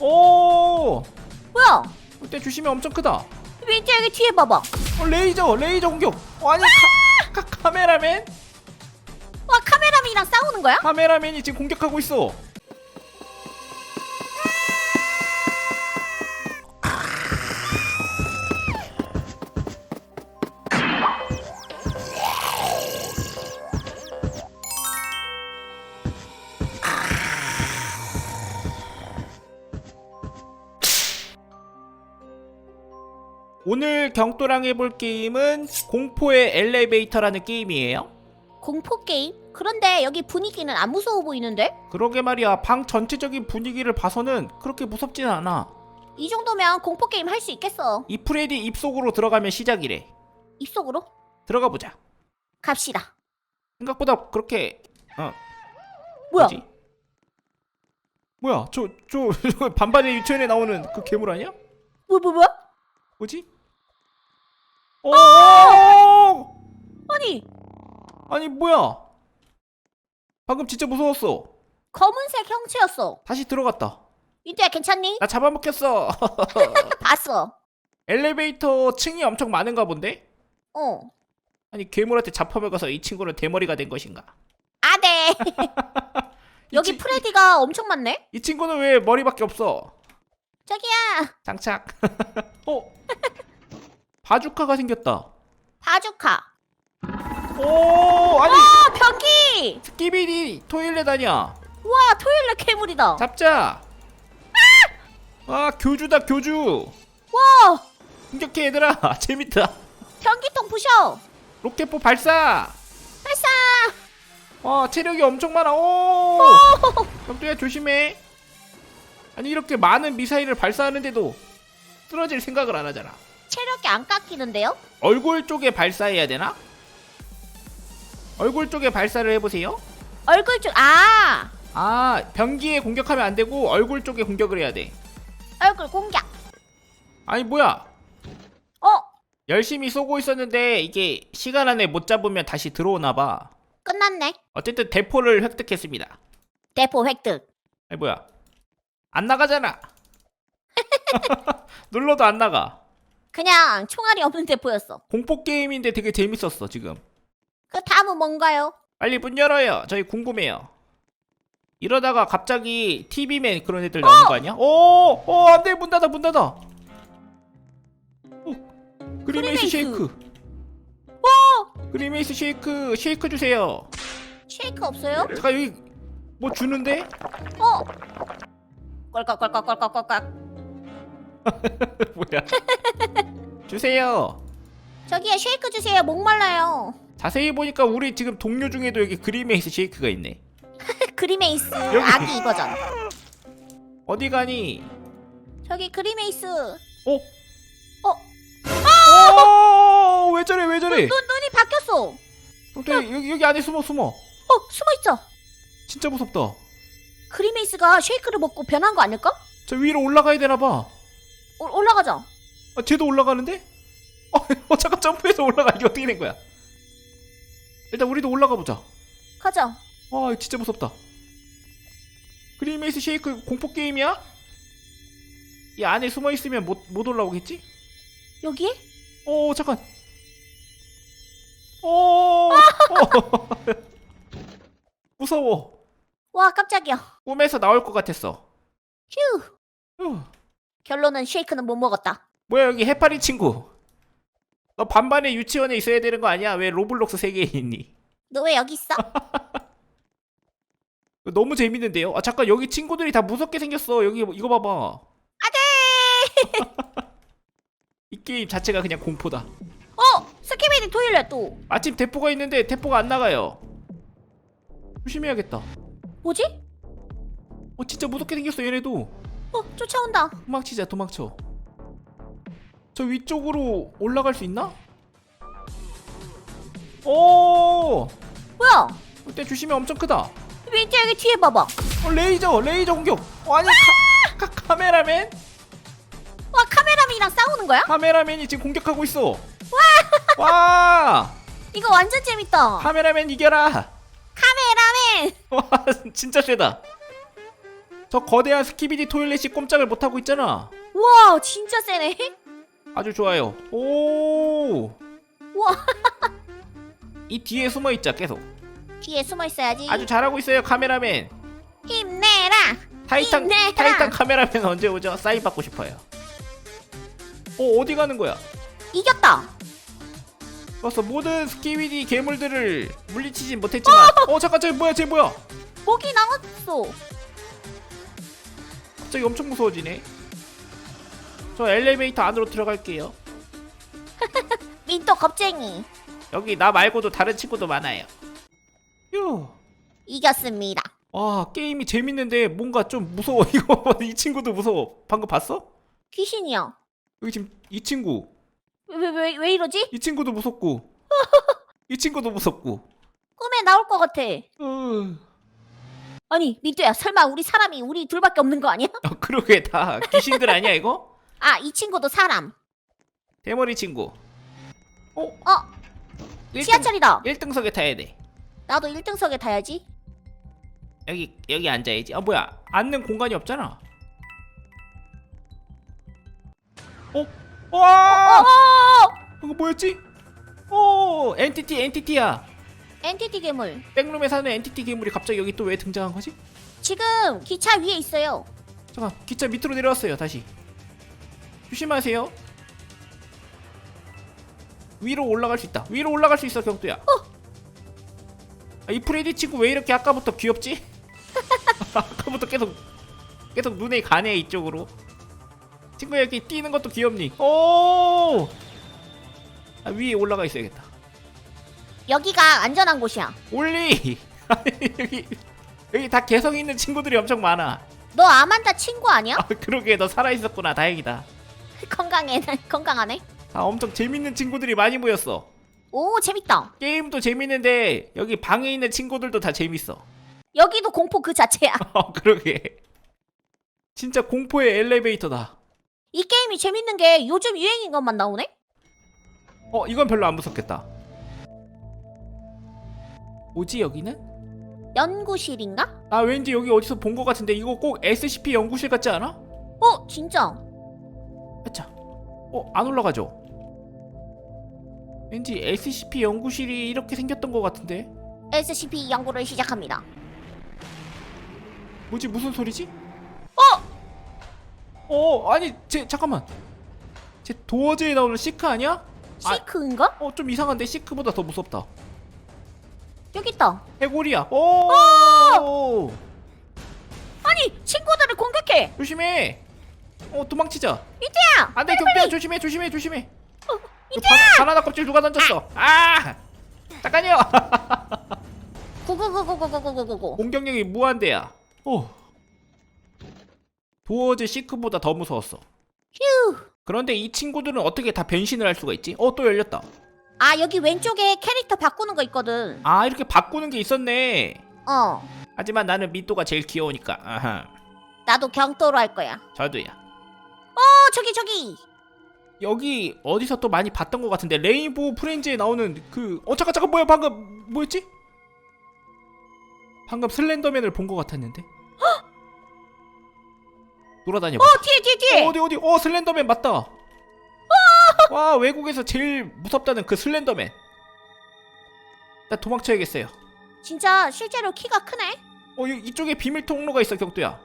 오! 뭐야? 그때 주시면 엄청 크다. 민지 여기 뒤에 봐봐. 어, 레이저, 레이저 공격. 어, 아니, 카, 카, 카메라맨? 와 카메라맨이랑 싸우는 거야? 카메라맨이 지금 공격하고 있어. 오늘 경도랑 해볼 게임은 공포의 엘리베이터라는 게임이에요. 공포 게임? 그런데 여기 분위기는 안 무서워 보이는데? 그러게 말이야 방 전체적인 분위기를 봐서는 그렇게 무섭진 않아 이 정도면 공포 게임 할 수 있겠어. 이 프레디 입속으로 들어가면 시작이래 입속으로 들어가 보자 갑시다. 생각보다 그렇게 어 뭐야? 뭐지? 뭐야 저저 반반의 유치원에 나오는 그 괴물 아니야? 뭐 뭐 뭐? 뭐지? 어 아니 아니 뭐야 방금 진짜 무서웠어 검은색 형체였어. 다시 들어갔다 민지야 괜찮니? 나 잡아먹혔어 봤어. 엘리베이터 층이 엄청 많은가 본데? 어. 아니 괴물한테 잡혀먹어서 이 친구는 대머리가 된 것인가? 아 네. 여기 이 치- 프레디가 엄청 많네. 이 친구는 왜 머리밖에 없어? 저기야 장착. 어? 바주카가 생겼다. 바주카. 오, 아니 아 변기. 스키비디 토일렛 아니야. 와 토일렛 괴물이다. 잡자. 아, 교주다 교주. 와 공격해 얘들아. 재밌다. 변기통 부셔. 로켓포 발사. 발사. 와, 체력이 엄청 많아. 오. 벽두야 조심해. 아니 이렇게 많은 미사일을 발사하는데도 쓰러질 생각을 안 하잖아. 체력이 안 깎이는데요? 얼굴 쪽에 발사해야 되나? 얼굴 쪽에 발사를 해보세요. 얼굴 쪽 아. 아 변기에 공격하면 안 되고 얼굴 쪽에 공격을 해야 돼. 얼굴 공격. 아니 뭐야? 어 열심히 쏘고 있었는데 이게 시간 안에 못 잡으면 다시 들어오나 봐. 끝났네. 어쨌든 대포를 획득했습니다. 대포 획득. 아니 뭐야? 안 나가잖아. 눌러도 안 나가. 그냥 총알이 없는 대포였어. 공포 게임인데 되게 재밌었어 지금. 그 다음은 뭔가요? 빨리 문 열어요. 저희 궁금해요. 이러다가 갑자기 TV맨 그런 애들 나오는 거 아니야? 오, 오, 안돼 문 닫아 문 닫아. 오, 그리메이스. 쉐이크. 오 그리메이스 쉐이크 쉐이크 주세요. 쉐이크 없어요? 잠깐 여기 뭐 주는데? 어. 꼴깍꼴깍꼴깍꼴깍. 뭐야? 주세요. 저기요 쉐이크 주세요. 목말라요. 자세히 보니까 우리 지금 동료 중에도 여기 그리메이스 쉐이크가 있네. 그리메이스. 아기 버전. 어디 가니? 저기 그리메이스. 어? 어. 오, 왜 저래 왜 저래? 눈 눈이 바뀌었어. 또 여기 여기 안에 숨어 숨어. 어 숨어 있어. 진짜 무섭다. 그리메이스가 쉐이크를 먹고 변한 거 아닐까? 저 위로 올라가야 되나 봐. 오, 올라가자. 아, 쟤도 올라가는데? 어, 어, 잠깐 점프해서 올라가. 이게 어떻게 된 거야? 일단 우리도 올라가 보자. 가자. 와, 이거 진짜 무섭다. 그리메이스 쉐이크 공포 게임이야? 이 안에 숨어 있으면 못, 못 올라오겠지? 여기에? 오, 잠깐. 오, 어. 무서워. 와 깜짝이야. 꿈에서 나올 것 같았어. 휴. 후. 결론은 쉐이크는 못 먹었다. 뭐야 여기 해파리 친구. 너 반반의 유치원에 있어야 되는 거 아니야? 왜 로블록스 세계에 있니? 너 왜 여기 있어? 너무 재밌는데요? 아 잠깐 여기 친구들이 다 무섭게 생겼어. 여기 이거 봐봐. 이 게임 자체가 그냥 공포다. 어 스키비디 토일렛 또. 마침 대포가 있는데 대포가 안 나가요. 조심해야겠다. 뭐지? 어 진짜 무섭게 생겼어 얘네도. 어 쫓아온다. 도망치자 도망쳐. 저 위쪽으로 올라갈 수 있나? 오! 뭐야? 그때 주시면 엄청 크다. 민지 여기 뒤에 봐봐. 어 레이저 레이저 공격. 어 아니 카, 카, 카메라맨? 와 카메라맨이랑 싸우는 거야? 카메라맨이 지금 공격하고 있어. 와! 이거 완전 재밌다. 카메라맨 이겨라. 카메라맨. 와 진짜 세다. 저 거대한 스키비디 토일렛이 꼼짝을 못하고 있잖아 우와 진짜 세네. 아주 좋아요 오 우와 이 뒤에 숨어 있자 계속 뒤에 숨어 있어야지. 아주 잘하고 있어요 카메라맨 힘내라. 타이탄 힘내라. 타이탄 카메라맨 언제 오죠? 사인 받고 싶어요. 어 어디 가는 거야? 이겼다. 그래서 모든 스키비디 괴물들을 물리치진 못했지만 어 잠깐 저기 뭐야 쟤 뭐야? 목이 나왔어. 갑자기 엄청 무서워지네. 저 엘리베이터 안으로 들어갈게요. 민또 겁쟁이. 여기 나 말고도 다른 친구도 많아요. 휴. 이겼습니다. 와 게임이 재밌는데 뭔가 좀 무서워 이거 이 친구도 무서워. 방금 봤어? 귀신이야. 여기 지금 이 친구 왜 왜 왜 이러지? 이 친구도 무섭고 이 친구도 무섭고. 꿈에 나올 것 같아. 으. 아니 민또야 설마 우리 사람이 우리 둘밖에 없는 거 아니야? 어, 그러게 다 귀신들 아니야 이거? 아 이 친구도 사람. 대머리 친구. 어? 어 1등, 지하철이다. 1등석에 타야 돼. 나도 1등석에 타야지. 여기 여기 앉아야지. 아 뭐야? 앉는 공간이 없잖아. 어? 와! 어 이거 뭐였지? 오, 엔티티 엔티티야. 엔티티 괴물. 백룸에 사는 엔티티 괴물이 갑자기 여기 또 왜 등장한 거지? 지금 기차 위에 있어요. 잠깐, 기차 밑으로 내려왔어요. 다시. 조심하세요. 위로 올라갈 수 있다. 위로 올라갈 수 있어, 경두야. 아, 이 프레디 친구 왜 이렇게 아까부터 귀엽지? 아까부터 계속 계속 눈에 가네 이쪽으로. 친구 여기 뛰는 것도 귀엽니? 오! 아, 위에 올라가 있어야겠다. 여기가 안전한 곳이야. 올리! 아니, 여기 여기 다 개성 있는 친구들이 엄청 많아. 너 아만다 친구 아니야? 아, 그러게 너 살아 있었구나. 다행이다. 건강해 건강하네. 아, 엄청 재밌는 친구들이 많이 모였어. 오 재밌다. 게임도 재밌는데 여기 방에 있는 친구들도 다 재밌어. 여기도 공포 그 자체야. 어, 그러게. 진짜 공포의 엘리베이터다. 이 게임이 재밌는 게 요즘 유행인 것만 나오네. 어, 이건 별로 안 무섭겠다. 뭐지 여기는? 연구실인가? 나 왠지 여기 어디서 본 것 같은데 이거 꼭 SCP 연구실 같지 않아? 어 진짜. 아차. 어, 안 올라가죠? 왠지 SCP 연구실이 이렇게 생겼던 것 같은데. SCP 연구를 시작합니다. 뭐지 무슨 소리지? 어! 어 아니 제 잠깐만. 제 도어즈에 나오는 시크 아니야? 아. 시크인가? 어 좀 이상한데 시크보다 더 무섭다. 여기 있다. 해골이야. 오! 아니 친구들을 공격해. 조심해. 어 도망치자. 이태야. 안돼 경태야 조심해 조심해 조심해. 그 바, 바나나 껍질 누가 던졌어? 아! 잠깐요. 구구구구구구구구구. 공격력이 무한대야. 오. 도어즈 시크보다 더 무서웠어. 휴. 그런데 이 친구들은 어떻게 다 변신을 할 수가 있지? 어 또 열렸다. 아 여기 왼쪽에 캐릭터 바꾸는 거 있거든. 아 이렇게 바꾸는 게 있었네. 어. 하지만 나는 미또가 제일 귀여우니까. 아하. 나도 경도로 할 거야. 저도야. 어 저기 저기. 여기 어디서 또 많이 봤던 것 같은데 레인보우 프렌즈에 나오는 그어 잠깐 잠깐 뭐야 방금 뭐였지? 방금 슬렌더맨을 본 것 같았는데. 돌아다녀. 어 뒤에 뒤에 뒤에. 어, 어디 어디 어 슬렌더맨 맞다. 와 외국에서 제일 무섭다는 그 슬렌더맨. 나 도망쳐야겠어요. 진짜 실제로 키가 크네. 어 이, 이쪽에 비밀 통로가 있어 경도야.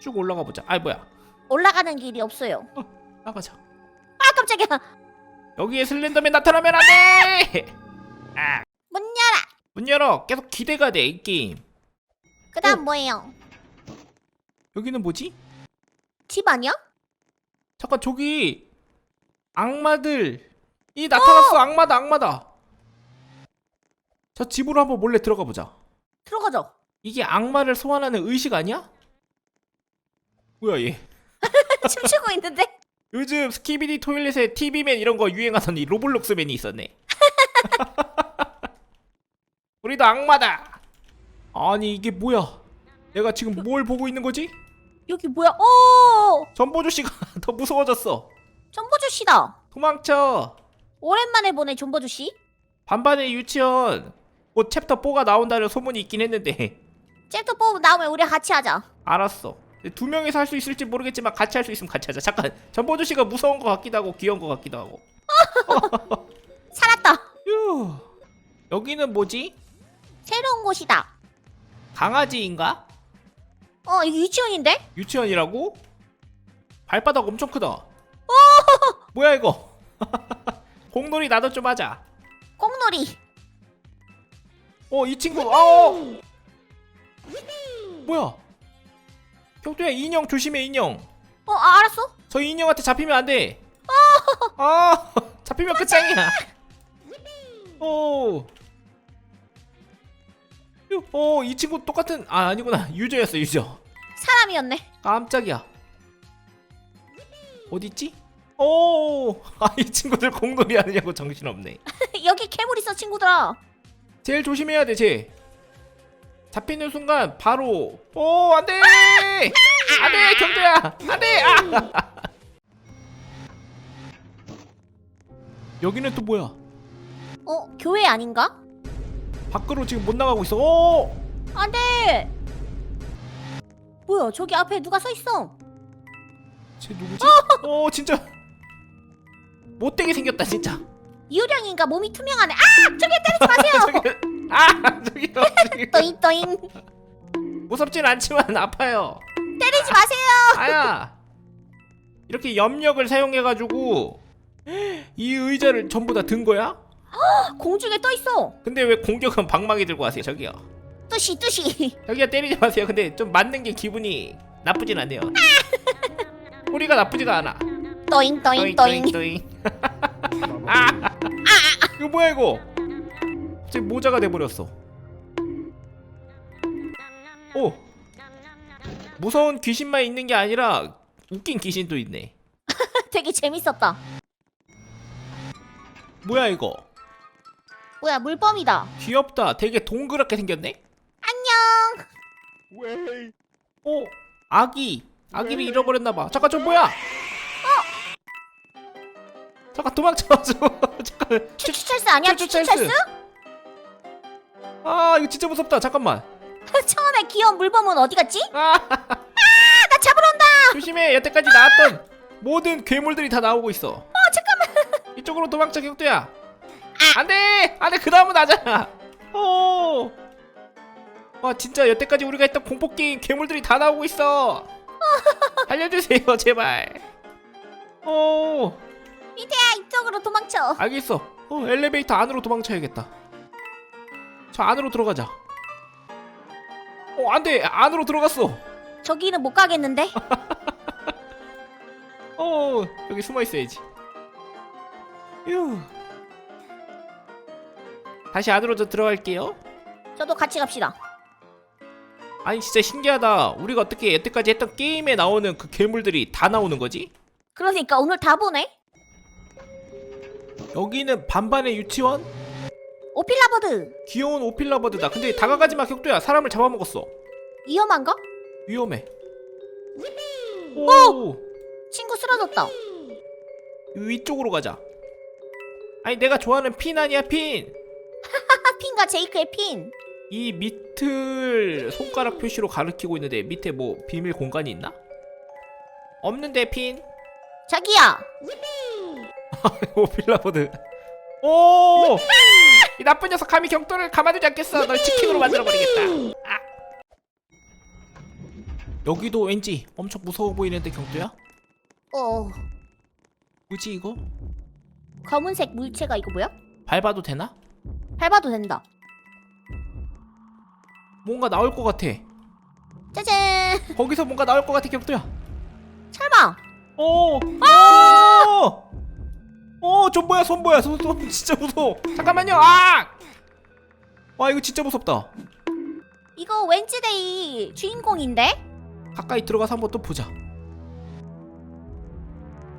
쭉 올라가 보자. 아 뭐야? 올라가는 길이 없어요. 나가자. 아 깜짝이야. 여기에 슬렌더맨 나타나면 안 돼. 아, 문 열어. 문 열어. 계속 기대가 돼 이 게임. 그다음 어. 뭐예요? 여기는 뭐지? 집 아니야? 잠깐 저기 악마들 이 나타났어 어! 악마다 악마다. 저 집으로 한번 몰래 들어가 보자. 들어가죠. 이게 악마를 소환하는 의식 아니야? 뭐야 얘? 춤추고 있는데. 요즘 스키비디 토일렛에 TV맨 이런 거 유행하던 이 로블록스맨이 있었네. 우리도 악마다. 아니 이게 뭐야? 내가 지금 뭘 보고 있는 거지? 여기 뭐야? 오 전보조 씨가 더 무서워졌어. 전보주 씨다. 도망쳐. 오랜만에 보네 전보주 씨. 반반의 유치원 곧 챕터 4가 나온다는 소문이 있긴 했는데 챕터 뽑 나오면 우리 같이 하자. 알았어. 두 명이서 할 수 있을지 모르겠지만 같이 할 수 있으면 같이 하자. 잠깐. 전보주 씨가 무서운 것 같기도 하고 귀여운 것 같기도 하고. 살았다. 휴. 여기는 뭐지? 새로운 곳이다. 강아지인가? 어, 이거 유치원인데? 유치원이라고? 발바닥 엄청 크다. 뭐야 이거? 공놀이 나도 좀 하자. 꽁놀이. 어 이 친구 어 뭐야? 경두야 인형 조심해 인형. 어, 아, 알았어. 저 인형한테 잡히면 안 돼. 아 잡히면 끝장이야. 오. 어 이 친구 똑같은 아 아니구나 유저였어 유저. 사람이었네. 깜짝이야. 어딨지? 오, 아, 이 친구들 공놀이 하느냐고 정신없네. 여기 괴물 있어, 친구들아. 제일 조심해야 돼, 쟤. 잡히는 순간 바로 오, 안 돼! 안 돼, 경도야! 안 돼! 아! 여기는 또 뭐야? 어, 교회 아닌가? 밖으로 지금 못 나가고 있어. 오! 안 돼! 뭐야, 저기 앞에 누가 서 있어? 쟤 누구지? 오, 진짜 못되게 생겼다, 진짜. 유령인가 몸이 투명하네. 아! 저기 때리지 마세요! 저기, 아, 저기요. 저기. 또잉, 또잉. 무섭진 않지만 아파요. 때리지 마세요! 아야 이렇게 염력을 사용해가지고 이 의자를 전부 다 든 거야? 공중에 떠 있어. 근데 왜 공격은 방망이 들고 하세요 저기요 뚜시, 뚜시. 저기요 때리지 마세요 근데 좀 맞는 게 기분이 나쁘진 않네요 소리가 나쁘지가 않아 또잉, 또잉, 또잉. 또잉 아! 이거 뭐야 이거 갑자기 모자가 돼 버렸어 오 무서운 귀신만 있는 게 아니라 웃긴 귀신도 있네 되게 재밌었다. 뭐야 이거 뭐야, 물범이다. 귀엽다. 되게 동그랗게 생겼네. 안녕! 어, 아기. 아기를 잃어버렸나 봐. 잠깐 저 뭐야? 잠깐 도망쳐. 저 잠깐. 추추철스 아니야, 추추철스. 추추철스? 아, 이거 진짜 무섭다. 잠깐만. 처음에 귀여운 물범은 어디 갔지? 아, 나 잡으러 온다! 조심해. 여태까지 나왔던 모든 괴물들이 다 나오고 있어. 어, 잠깐만. 이쪽으로 도망쳐, 경두야. 안 돼. 안 돼. 그 다음은 나잖아. 오. 와, 진짜 여태까지 우리가 했던 공포 게임 괴물들이 다 나오고 있어. 알려주세요, 제발. 오. 미태야, 이쪽으로 도망쳐. 알겠어. 어, 엘리베이터 안으로 도망쳐야겠다. 저 안으로 들어가자. 어, 안 돼. 안으로 들어갔어. 저기는 못 가겠는데? 어, 여기 숨어 있어야지. 휴. 다시 안으로 저 들어갈게요. 저도 같이 갑시다. 아니 진짜 신기하다. 우리가 어떻게 여태까지 했던 게임에 나오는 그 괴물들이 다 나오는 거지? 그러니까 오늘 다 보네? 여기는 반반의 유치원? 오필라버드! 귀여운 오필라버드다. 근데 다가가지 마 격도야. 사람을 잡아먹었어. 위험한가? 위험해. 오. 친구 쓰러졌다. 위쪽으로 가자. 아니 내가 좋아하는 핀 아니야 핀. 핀과 제이크의 핀. 이 밑을 손가락 표시로 가리키고 있는데 밑에 뭐 비밀 공간이 있나? 없는데 핀. 자기야! 오 필라보드. 오! 이 나쁜 녀석 감히 경도를 가만두지 않겠어. 널 치킨으로 만들어 버리겠다. 아. 여기도 왠지 엄청 무서워 보이는데 경도야? 어, 뭐지 이거? 검은색 물체가 이거 뭐야? 밟아도 되나? 밟아도 된다. 뭔가 나올 것 같아. 짜잔! 거기서 뭔가 나올 것 같아 경도야. 설마! 오! 오! 오, 저 뭐야, 손 뭐야, 손, 손 진짜 무서워. 잠깐만요, 아! 와, 이거 진짜 무섭다. 이거 웬즈데이 주인공인데? 가까이 들어가서 한번 또 보자.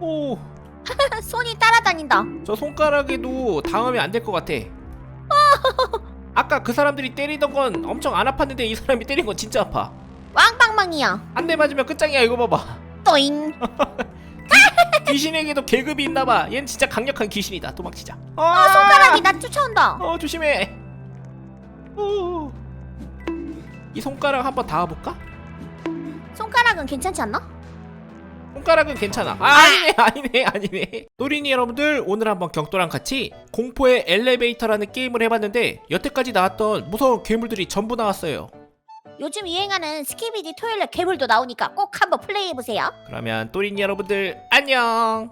오, 손이 따라다닌다. 저 손가락에도 당하면 안 될 것 같아. 아까 그 사람들이 때리던 건 엄청 안 아팠는데 이 사람이 때린 건 진짜 아파. 왕방망이야. 한 대 맞으면 끝장이야, 이거 봐봐. 또잉! 귀신에게도 계급이 있나봐. 얘는 진짜 강력한 귀신이다. 도망치자. 어, 아! 손가락이 나 쫓아온다. 어 조심해. 오. 이 손가락 한번 닿아볼까? 손가락은 괜찮지 않나? 손가락은 괜찮아. 아, 아니네, 아니네, 아니네. 또린이 여러분들, 오늘 한번 경도랑 같이 공포의 엘리베이터라는 게임을 해봤는데, 여태까지 나왔던 무서운 괴물들이 전부 나왔어요. 요즘 유행하는 스키비디 토일렛 괴물도 나오니까 꼭 한번 플레이해보세요 그러면 또린이 여러분들, 안녕!